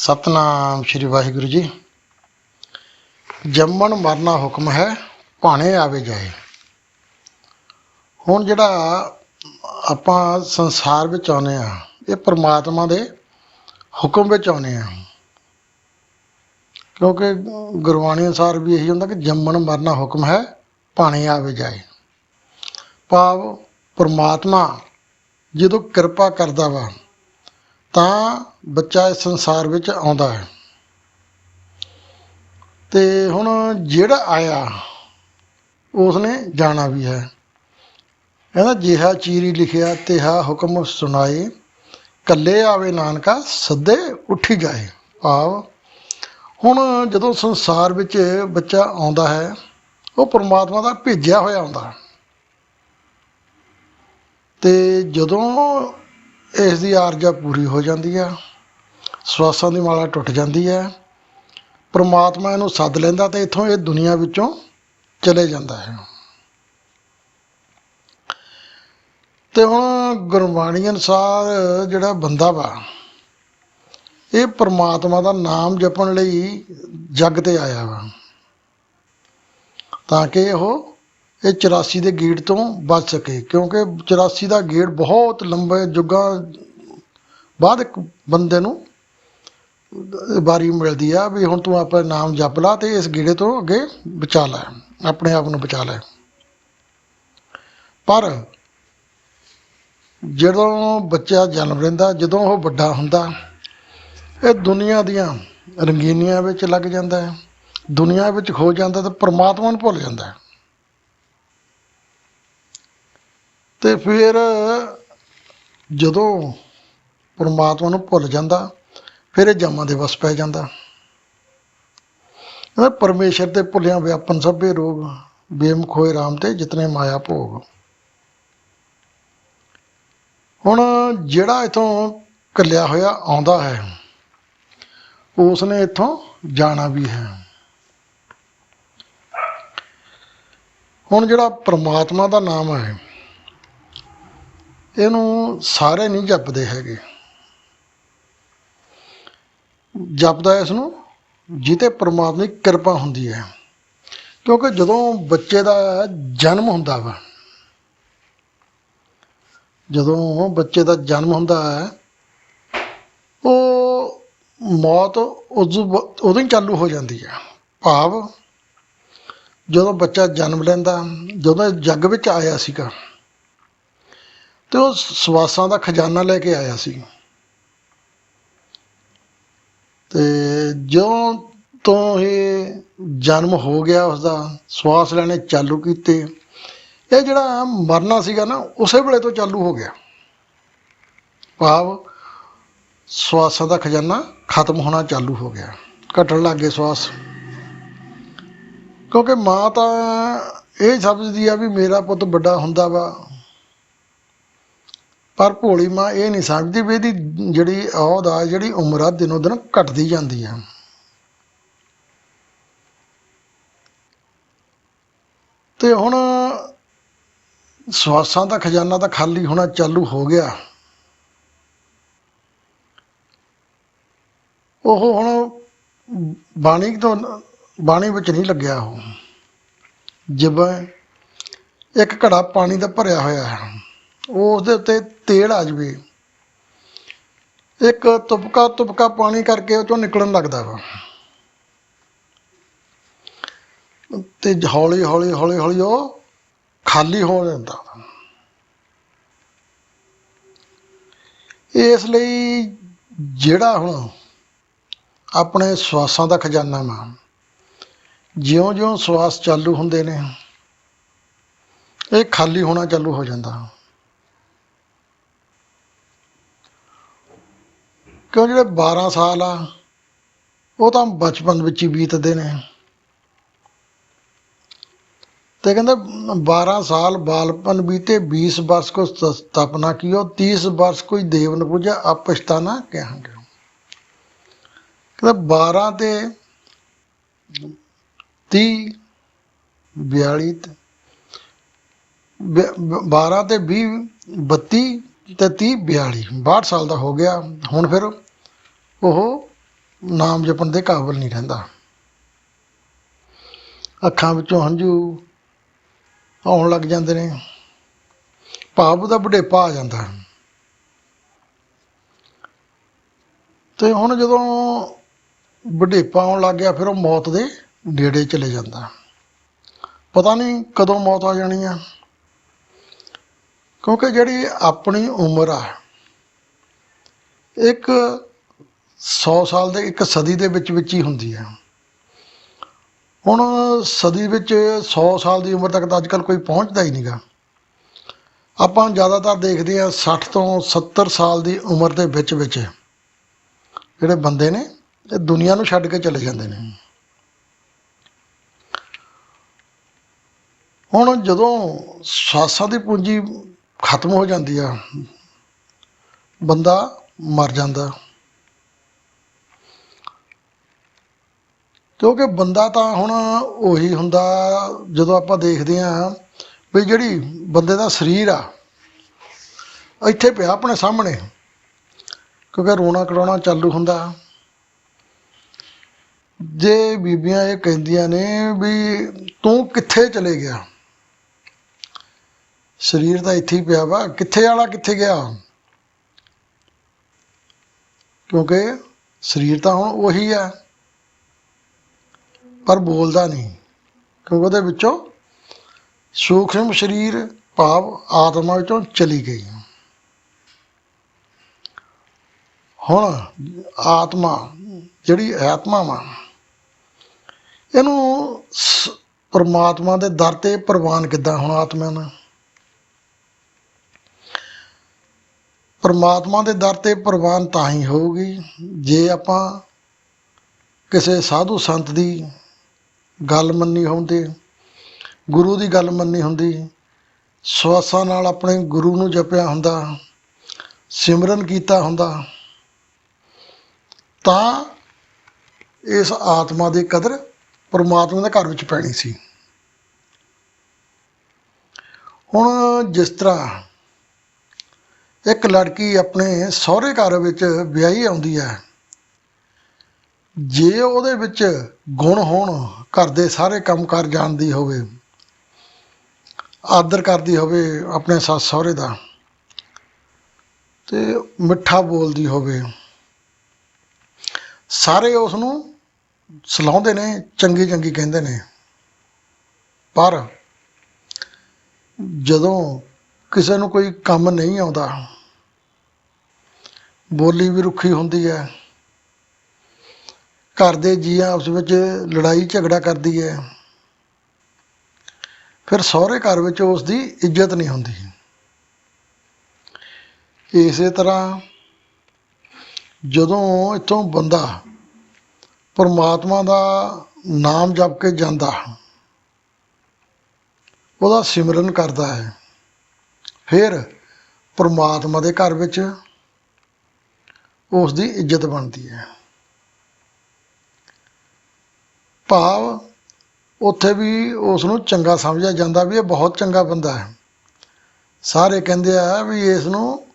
ਸਤਨਾਮ ਸ਼੍ਰੀ ਵਾਹਿਗੁਰੂ ਜੀ। ਜੰਮਣ ਮਰਨਾ ਹੁਕਮ ਹੈ, ਭਾਣੇ ਆਵੇ ਜਾਏ। ਹੁਣ ਜਿਹੜਾ ਆਪਾਂ ਸੰਸਾਰ ਵਿੱਚ ਆਉਨੇ ਆ ਇਹ ਪ੍ਰਮਾਤਮਾ ਦੇ ਹੁਕਮ ਵਿੱਚ ਆਉਨੇ ਆ ਕਿਉਂਕਿ ਗੁਰਬਾਣੀ ਅਨੁਸਾਰ ਵੀ ਇਹੀ ਹੁੰਦਾ ਕਿ ਜੰਮਣ ਮਰਨਾ ਹੁਕਮ ਹੈ, ਭਾਣੇ ਆਵੇ ਜਾਏ। ਭਾਵ ਪ੍ਰਮਾਤਮਾ ਜਦੋਂ ਕਿਰਪਾ ਕਰਦਾ ਵਾ ਤਾਂ ਬੱਚਾ ਇਸ ਸੰਸਾਰ ਵਿੱਚ ਆਉਂਦਾ ਹੈ। ਤੇ ਹੁਣ ਜਿਹੜਾ ਆਇਆ, ਉਸਨੇ ਜਾਣਾ ਵੀ ਹੈ। ਕਹਿੰਦਾ, ਜਿਹਾ ਚੀਰੀ ਲਿਖਿਆ, ਤਿਹਾ ਹੁਕਮ ਸੁਣਾਏ, ਕੱਲੇ ਆਵੇ ਨਾਨਕਾ, ਸੱਦੇ ਉੱਠੀ ਜਾਏ। ਭਾਵ, ਹੁਣ ਜਦੋਂ ਸੰਸਾਰ ਵਿੱਚ ਬੱਚਾ ਆਉਂਦਾ ਹੈ, ਉਹ ਪਰਮਾਤਮਾ ਦਾ ਭੇਜਿਆ ਹੋਇਆ ਆਉਂਦਾ ਹੈ। ਤੇ ਜਦੋਂ ਇਸ ਦੀ ਆਰਜਾ ਪੂਰੀ ਹੋ ਜਾਂਦੀ ਆ। ਸਵਾਸਾਂ ਦੀ ਮਾਲਾ ਟੁੱਟ ਜਾਂਦੀ ਹੈ ਪਰਮਾਤਮਾ ਇਹਨੂੰ ਸੱਦ ਲੈਂਦਾ ਤੇ ਇੱਥੋਂ ਇਹ ਦੁਨੀਆ ਵਿੱਚੋਂ ਚਲੇ ਜਾਂਦਾ ਹੈ। ਤੇ ਹੁਣ ਗੁਰਬਾਣੀ ਅਨੁਸਾਰ ਜਿਹੜਾ ਬੰਦਾ ਵਾ, ਇਹ ਪਰਮਾਤਮਾ ਦਾ ਨਾਮ ਜਪਣ ਲਈ ਜੱਗ ਤੇ ਆਇਆ ਵਾ। ਤਾਂ ਕਿ ਉਹ ਇਹ 84 ਦੇ ਗੇੜ ਤੋਂ ਬਚ ਸਕੇ, ਕਿਉਂਕਿ 84 ਦਾ ਗੇੜ ਬਹੁਤ ਲੰਬੇ ਯੁੱਗਾਂ ਬਾਅਦ ਇੱਕ ਬੰਦੇ ਨੂੰ ਵਾਰੀ ਮਿਲਦੀ ਆ ਵੀ ਹੁਣ ਤੂੰ ਆਪਣਾ ਨਾਮ ਜਪ ਲਾ ਤੇ ਇਸ ਗੇੜੇ ਤੋਂ ਅੱਗੇ ਬਚਾ ਲੈ, ਆਪਣੇ ਆਪ ਨੂੰ ਬਚਾ ਲੈ। ਪਰ ਜਦੋਂ ਬੱਚਾ ਜਨਮ ਲੈਂਦਾ, ਜਦੋਂ ਉਹ ਵੱਡਾ ਹੁੰਦਾ, ਇਹ ਦੁਨੀਆ ਦੀਆਂ ਰੰਗੀਨੀਆਂ ਵਿੱਚ ਲੱਗ ਜਾਂਦਾ ਹੈ। ਦੁਨੀਆ ਵਿੱਚ ਖੋ ਜਾਂਦਾ ਤੇ ਪਰਮਾਤਮਾ ਨੂੰ ਭੁੱਲ ਜਾਂਦਾ ਹੈ। ਤੇ ਫਿਰ ਜਦੋਂ ਪਰਮਾਤਮਾ ਨੂੰ ਭੁੱਲ ਜਾਂਦਾ, ਫਿਰ ਇਹ ਜਾਮਾਂ ਦੇ ਵਸ ਪੈ ਜਾਂਦਾ। ਕਹਿੰਦਾ ਪਰਮੇਸ਼ਰ ਤੇ ਭੁੱਲਿਆ ਵਿਆਪਨ ਸਭੇ ਰੋਗ, ਬੇਮੁਖ ਹੋਏ ਰਾਮ ਤੇ ਜਿਤਨੇ ਮਾਇਆ ਭੋਗ। ਹੁਣ ਜਿਹੜਾ ਇਥੋਂ ਕੱਲਿਆ ਹੋਇਆ ਆਉਂਦਾ ਹੈ ਉਸ ਨੇ ਇਥੋਂ ਜਾਣਾ ਵੀ ਹੈ। ਹੁਣ ਜਿਹੜਾ ਪ੍ਰਮਾਤਮਾ ਦਾ ਨਾਮ ਹੈ ਇਹਨੂੰ ਸਾਰੇ ਨਹੀਂ ਜਪਦੇ ਹੈਗੇ। ਜਪਦਾ ਇਸ ਨੂੰ ਜਿਤੇ ਪ੍ਰਮਾਤਮਾ ਦੀ ਕਿਰਪਾ ਹੁੰਦੀ ਹੈ। ਕਿਉਂਕਿ ਜਦੋਂ ਬੱਚੇ ਦਾ ਜਨਮ ਹੁੰਦਾ ਵਾ, ਜਦੋਂ ਬੱਚੇ ਦਾ ਜਨਮ ਹੁੰਦਾ ਹੈ, ਉਹ ਮੌਤ ਉਦੋਂ ਉਦੋਂ ਹੀ ਚਾਲੂ ਹੋ ਜਾਂਦੀ ਹੈ। ਭਾਵ ਜਦੋਂ ਬੱਚਾ ਜਨਮ ਲੈਂਦਾ, ਜਦੋਂ ਇਹ ਜੱਗ ਵਿੱਚ ਆਇਆ ਸੀਗਾ ਤੇ ਉਹ ਸਵਾਸਾਂ ਦਾ ਖਜ਼ਾਨਾ ਲੈ ਕੇ ਆਇਆ ਸੀ। ਤੇ ਜਿਉਂ ਤੋਂ ਇਹ ਜਨਮ ਹੋ ਗਿਆ, ਉਸਦਾ ਸਵਾਸ ਲੈਣੇ ਚਾਲੂ ਕੀਤੇ, ਇਹ ਜਿਹੜਾ ਮਰਨਾ ਸੀਗਾ ਨਾ, ਉਸੇ ਵੇਲੇ ਤੋਂ ਚਾਲੂ ਹੋ ਗਿਆ। ਭਾਵ ਸਵਾਸਾਂ ਦਾ ਖਜ਼ਾਨਾ ਖਤਮ ਹੋਣਾ ਚਾਲੂ ਹੋ ਗਿਆ, ਘਟਣ ਲੱਗ ਗਏ ਸਵਾਸ। ਕਿਉਂਕਿ ਮਾਂ ਤਾਂ ਇਹ ਸਮਝਦੀ ਆ ਵੀ ਮੇਰਾ ਪੁੱਤ ਵੱਡਾ ਹੁੰਦਾ ਵਾ ਪਰ ਭੋਲੀ ਮਾਂ ਇਹ ਨਹੀਂ ਸਮਝਦੀ ਵੀ ਇਹਦੀ ਜਿਹੜੀ ਔਦ ਆ, ਜਿਹੜੀ ਉਮਰ ਆ, ਦਿਨੋਂ ਦਿਨ ਘਟਦੀ ਜਾਂਦੀ ਆ। ਤੇ ਹੁਣ ਸਵਾਸਾਂ ਦਾ ਖਜ਼ਾਨਾ ਤਾਂ ਖਾਲੀ ਹੋਣਾ ਚਾਲੂ ਹੋ ਗਿਆ। ਉਹ ਹੁਣ ਬਾਣੀ ਤੋਂ ਬਾਣੀ ਵਿੱਚ ਨਹੀਂ ਲੱਗਿਆ ਉਹ। ਜਿਵੇਂ ਇੱਕ ਘੜਾ ਪਾਣੀ ਦਾ ਭਰਿਆ ਹੋਇਆ ਹੈ। ਉਹ ਉਸਦੇ ਉੱਤੇ ਤੇਲ ਆ ਜਵੇ। ਇੱਕ ਤੁਪਕਾ ਤੁਪਕਾ ਪਾਣੀ ਕਰਕੇ ਉਹ ਚੋਂ ਨਿਕਲਣ ਲੱਗਦਾ ਵਾ। ਤੇ ਹੌਲੀ ਹੌਲੀ ਹੌਲੀ ਹੌਲੀ ਉਹ ਖਾਲੀ ਹੋ ਜਾਂਦਾ ਇਸ ਲਈ ਜਿਹੜਾ ਹੁਣ ਆਪਣੇ ਸਵਾਸਾਂ ਦਾ ਖਜ਼ਾਨਾ ਵਾ, ਜਿਉਂ-ਜਿਉਂ ਸਵਾਸ ਚਾਲੂ ਹੁੰਦੇ ਨੇ, ਇਹ ਖਾਲੀ ਹੋਣਾ ਚਾਲੂ ਹੋ ਜਾਂਦਾ। ਕਿਉਂ ਜਿਹੜੇ 12 ਸਾਲ ਆ, ਉਹ ਤਾਂ ਬਚਪਨ ਵਿੱਚ ਹੀ ਬੀਤਦੇ ਨੇ। ਤੇ ਕਹਿੰਦੇ 12 ਸਾਲ ਬਾਲਪਨ ਬੀਤੇ 20 ਵਰਸ ਕੋ ਸਥਾਪਨਾ ਕੀਓ 30 ਵਰਸ ਕੋਈ ਦੇਵਨ ਨ ਪੂਜਾ ਆਪਸ਼ਤਾਨਾ ਕਹਾਂਗੇ। ਕਹਿੰਦਾ 12 ਤੇ 30 42 12 ਤੇ 20 32 ਤੇ 30 42 62 ਸਾਲ ਦਾ ਹੋ ਗਿਆ। ਹੁਣ ਫਿਰ ਉਹ ਨਾਮ ਜਪਣ ਦੇ ਕਾਬਲ ਨਹੀਂ ਰਹਿੰਦਾ। ਅੱਖਾਂ ਵਿੱਚੋਂ ਹੰਝੂ ਆਉਣ ਲੱਗ ਜਾਂਦੇ ਨੇ। ਭਾਵ ਦਾ ਬੁਢੇਪਾ ਆ ਜਾਂਦਾ। ਤੇ ਹੁਣ ਜਦੋਂ ਬੁਢੇਪਾ ਆਉਣ ਲੱਗ ਗਿਆ, ਫਿਰ ਉਹ ਮੌਤ ਦੇ ਨੇੜੇ ਚਲੇ ਜਾਂਦਾ। ਪਤਾ ਨਹੀਂ ਕਦੋਂ ਮੌਤ ਆ ਜਾਣੀ ਆ। ਕਿਉਂਕਿ ਜਿਹੜੀ ਆਪਣੀ ਉਮਰ ਆ, ਇੱਕ 100 ਸਾਲ ਦੇ ਇੱਕ ਸਦੀ ਦੇ ਵਿੱਚ ਵਿੱਚ ਹੀ ਹੁੰਦੀ ਹੈ ਹੁਣ ਸਦੀ ਵਿੱਚ 100 ਸਾਲ ਦੀ ਉਮਰ ਤੱਕ ਤਾਂ ਅੱਜਕੱਲ ਕੋਈ ਪਹੁੰਚਦਾ ਹੀ ਨਹੀਂਗਾ। ਆਪਾਂ ਜ਼ਿਆਦਾਤਰ ਦੇਖਦੇ ਆ 60 ਤੋਂ 70 ਸਾਲ ਦੀ ਉਮਰ ਦੇ ਵਿੱਚ ਵਿੱਚ ਜਿਹੜੇ ਬੰਦੇ ਨੇ, ਇਹ ਦੁਨੀਆ ਨੂੰ ਛੱਡ ਕੇ ਚਲੇ ਜਾਂਦੇ ਨੇ। ਹੁਣ ਜਦੋਂ ਸਵਾਸਾਂ ਦੀ ਪੂੰਜੀ ਖਤਮ ਹੋ ਜਾਂਦੀ ਆ। ਬੰਦਾ ਮਰ ਜਾਂਦਾ। ਕਿਉਂਕਿ ਬੰਦਾ ਤਾਂ ਹੁਣ ਉਹੀ ਹੁੰਦਾ, ਜਦੋਂ ਆਪਾਂ ਦੇਖਦੇ ਆ ਵੀ ਜਿਹੜੀ ਬੰਦੇ ਦਾ ਸਰੀਰ ਆ, ਇੱਥੇ ਪਿਆ ਆਪਣੇ ਸਾਹਮਣੇ। ਕਿਉਂਕਿ ਰੋਣਾ ਕਰਾਉਣਾ ਚਾਲੂ ਹੁੰਦਾ। ਜੇ ਬੀਬੀਆਂ ਇਹ ਕਹਿੰਦੀਆਂ ਨੇ ਵੀ ਤੂੰ ਕਿੱਥੇ ਚਲੇ ਗਿਆ? ਸਰੀਰ ਤਾਂ ਇੱਥੇ ਹੀ ਪਿਆ ਵਾ। ਕਿੱਥੇ ਵਾਲਾ ਕਿੱਥੇ ਗਿਆ? ਕਿਉਂਕਿ ਸਰੀਰ ਤਾਂ ਹੁਣ ਉਹੀ ਆ, ਪਰ ਬੋਲਦਾ ਨਹੀਂ। ਕਿਉਂਕਿ ਉਹਦੇ ਵਿੱਚੋਂ ਸੂਖਮ ਸਰੀਰ, ਭਾਵ ਆਤਮਾ ਵਿੱਚੋਂ ਚਲੀ ਗਈ। ਹੁਣ ਆਤਮਾ, ਜਿਹੜੀ ਆਤਮਾ ਵਾ, ਇਹਨੂੰ ਸ- ਪਰਮਾਤਮਾ ਦੇ ਦਰ ਤੇ ਪ੍ਰਵਾਨ ਕਿੱਦਾਂ ਹੁਣ ਆਤਮਾ ਨਾਲ? ਪਰਮਾਤਮਾ ਦੇ ਦਰ ਤੇ ਪ੍ਰਵਾਨ ਤਾਂ ਹੀ ਹੋਊਗੀ। ਜੇ ਆਪਾਂ ਕਿਸੇ ਸਾਧੂ ਸੰਤ ਦੀ ਗੱਲ ਮੰਨੀ ਹੁੰਦੀ, ਗੁਰੂ ਦੀ ਗੱਲ ਮੰਨੀ ਹੁੰਦੀ, ਸਵਾਸਾਂ ਨਾਲ ਆਪਣੇ ਗੁਰੂ ਨੂੰ ਜਪਿਆ ਹੁੰਦਾ, ਸਿਮਰਨ ਕੀਤਾ ਹੁੰਦਾ, ਤਾਂ ਇਸ ਆਤਮਾ ਦੀ ਕਦਰ ਪਰਮਾਤਮਾ ਦੇ ਘਰ ਵਿੱਚ ਪੈਣੀ ਸੀ। ਹੁਣ ਜਿਸ ਤਰ੍ਹਾਂ ਇੱਕ ਲੜਕੀ ਆਪਣੇ ਸਹੁਰੇ ਘਰ ਵਿੱਚ ਵਿਆਹੀ ਆਉਂਦੀ ਹੈ। ਜੇ ਉਹਦੇ ਵਿੱਚ ਗੁਣ ਹੋਣ, ਘਰ ਦੇ ਸਾਰੇ ਕੰਮ ਕਰ ਜਾਣਦੀ ਹੋਵੇ, ਆਦਰ ਕਰਦੀ ਹੋਵੇ ਆਪਣੇ ਸੱਸ ਸਹੁਰੇ ਦਾ ਤੇ ਮਿੱਠਾ ਬੋਲਦੀ ਹੋਵੇ, ਸਾਰੇ ਉਸ ਨੂੰ ਸਲਾਉਂਦੇ ਨੇ ਚੰਗੀ ਚੰਗੀ ਕਹਿੰਦੇ ਨੇ। ਪਰ ਜਦੋਂ ਕਿਸੇ ਨੂੰ ਕੋਈ ਕੰਮ ਨਹੀਂ ਆਉਂਦਾ। ਬੋਲੀ ਵੀ ਰੁੱਖੀ ਹੁੰਦੀ ਹੈ। ਘਰ ਦੇ ਜੀਆਂ ਉਸ ਵਿੱਚ ਲੜਾਈ ਝਗੜਾ ਕਰਦੀ ਹੈ। ਫਿਰ ਸਹੁਰੇ ਘਰ ਵਿੱਚ ਉਸ ਦੀ ਇੱਜ਼ਤ ਨਹੀਂ ਹੁੰਦੀ। ਇਸੇ ਤਰ੍ਹਾਂ ਜਦੋਂ ਇੱਥੋਂ ਬੰਦਾ ਪਰਮਾਤਮਾ ਦਾ ਨਾਮ ਜਪ ਕੇ ਜਾਂਦਾ, ਉਹਦਾ ਸਿਮਰਨ ਕਰਦਾ ਹੈ। ਫਿਰ ਪਰਮਾਤਮਾ ਦੇ ਘਰ ਵਿੱਚ ਉਸ ਦੀ ਇੱਜ਼ਤ ਬਣਦੀ ਹੈ। ਭਾਵ ਉੱਥੇ ਵੀ ਉਸ ਨੂੰ ਚੰਗਾ ਸਮਝਿਆ ਜਾਂਦਾ ਵੀ ਇਹ ਬਹੁਤ ਚੰਗਾ ਬੰਦਾ ਹੈ। ਸਾਰੇ ਕਹਿੰਦੇ ਆ ਵੀ ਇਸ ਨੂੰ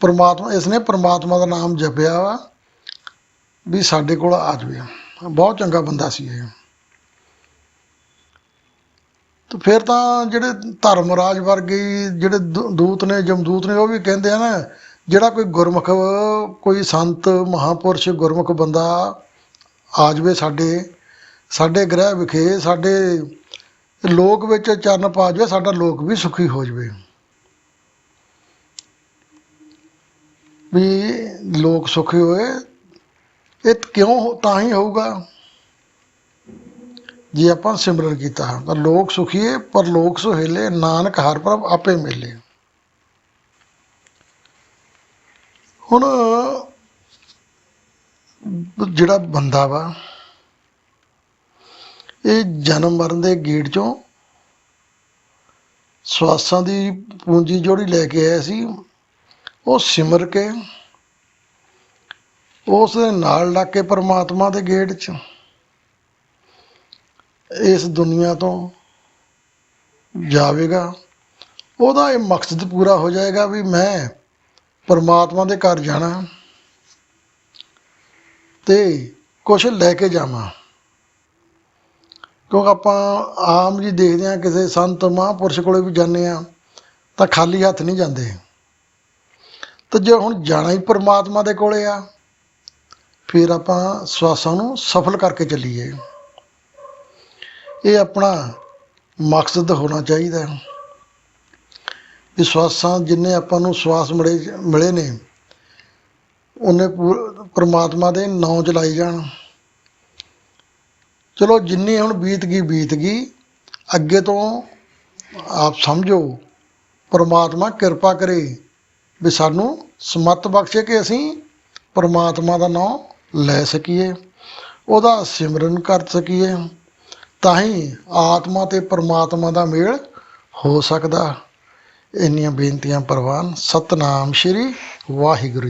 ਪਰਮਾਤਮਾ ਇਸ ਨੇ ਪਰਮਾਤਮਾ ਦਾ ਨਾਮ ਜਪਿਆ ਵਾ ਵੀ ਸਾਡੇ ਕੋਲ ਆ ਜਾਵੇ। ਬਹੁਤ ਚੰਗਾ ਬੰਦਾ ਸੀ ਇਹ। ਤੇ ਫਿਰ ਤਾਂ ਜਿਹੜੇ ਧਰਮਰਾਜ ਵਰਗੇ ਜਿਹੜੇ ਦੂ- ਦੂਤ ਨੇ, ਜਮਦੂਤ ਨੇ, ਉਹ ਵੀ ਕਹਿੰਦੇ ਆ ਨਾ, ਜਿਹੜਾ ਕੋਈ ਗੁਰਮੁਖ, ਕੋਈ ਸੰਤ, ਮਹਾਪੁਰਸ਼ ਗੁਰਮੁਖ ਬੰਦਾ ਆ ਜਾਵੇ ਸਾਡੇ ਸਾਡੇ ਗ੍ਰਹਿ ਵਿਖੇ, ਸਾਡੇ ਲੋਕ ਵਿੱਚ ਚਰਨ ਪਾ ਜਾਵੇ, ਸਾਡਾ ਲੋਕ ਵੀ ਸੁਖੀ ਹੋ ਜਾਵੇ। ਵੀ ਲੋਕ ਸੁਖੀ ਹੋਏ, ਇਹ ਕਿਉਂ ਹੋ- ਤਾਂ ਹੀ ਹੋਊਗਾ? ਜੇ ਆਪਾਂ ਸਿਮਰਨ ਕੀਤਾ, ਤਾਂ ਲੋਕ ਸੁਖੀਏ ਪਰ ਲੋਕ ਸੁਹੇਲੇ, ਨਾਨਕ ਹਰ ਪ੍ਰਭ ਆਪੇ ਮਿਲੇ। ਹੁਣ, ਜਿਹੜਾ ਬੰਦਾ ਵਾ, ਇਹ ਜਨਮ ਮਰਨ ਦੇ ਗੇਟ ਚੋਂ ਸਵਾਸਾਂ ਦੀ ਪੂੰਜੀ ਜੋੜੀ ਲੈ ਕੇ ਆਇਆ ਸੀ, ਉਹ ਸਿਮਰ ਕੇ, ਉਸ ਦੇ ਨਾਲ ਲੱਗ ਕੇ ਪਰਮਾਤਮਾ ਦੇ ਗੇਟ 'ਚ। ਇਸ ਦੁਨੀਆ ਤੋਂ ਜਾਵੇਗਾ, ਉਹਦਾ ਇਹ ਮਕਸਦ ਪੂਰਾ ਹੋ ਜਾਏਗਾ ਵੀ ਮੈਂ ਪਰਮਾਤਮਾ ਦੇ ਘਰ ਜਾਣਾ ਤੇ ਕੁਝ ਲੈ ਕੇ ਜਾਵਾਂ। ਕਿਉਂਕਿ ਆਪਾਂ ਆਮ ਜੀ ਦੇਖਦੇ ਹਾਂ ਕਿਸੇ ਸੰਤ ਮਹਾਂਪੁਰਸ਼ ਕੋਲੇ ਵੀ ਜਾਂਦੇ ਆ ਤਾਂ ਖਾਲੀ ਹੱਥ ਨਹੀਂ ਜਾਂਦੇ। ਤੇ ਜੇ ਹੁਣ ਜਾਣਾ ਹੀ ਪਰਮਾਤਮਾ ਦੇ ਕੋਲੇ ਆ, ਫਿਰ ਆਪਾਂ ਸਵਾਸਾਂ ਨੂੰ ਸਫਲ ਕਰਕੇ ਚੱਲੀਏ। ਇਹ ਆਪਣਾ ਮਕਸਦ ਹੋਣਾ ਚਾਹੀਦਾ ਹੈ। ਵੀ ਸਵਾਸਾਂ ਜਿੰਨੇ ਆਪਾਂ ਨੂੰ ਸਵਾਸ ਮਿਲੇ ਮਿਲੇ ਨੇ, ਉਹਨੇ ਪੂ- ਪ੍ਰਮਾਤਮਾ ਦੇ ਨਾਂ ਚਲਾਈ ਜਾਣ। ਚਲੋ ਜਿੰਨੀ ਹੁਣ ਬੀਤ ਗਈ ਬੀਤ ਗਈ, ਅੱਗੇ ਤੋਂ ਆਪ ਸਮਝੋ, ਪਰਮਾਤਮਾ ਕਿਰਪਾ ਕਰੇ ਵੀ ਸਾਨੂੰ ਸਮੱਤ ਬਖਸ਼ੇ ਕਿ ਅਸੀਂ ਪਰਮਾਤਮਾ ਦਾ ਨਾਮ ਲੈ ਸਕੀਏ, ਉਹਦਾ ਸਿਮਰਨ ਕਰ ਸਕੀਏ। ਤਾਂ ਹੀ ਆਤਮਾ ਤੇ ਪਰਮਾਤਮਾ ਦਾ ਮੇਲ ਹੋ ਸਕਦਾ। ਇੰਨੀਆਂ ਬੇਨਤੀਆਂ ਪ੍ਰਵਾਨ ਸਤਨਾਮ ਸ਼੍ਰੀ ਵਾਹਿਗੁਰੂ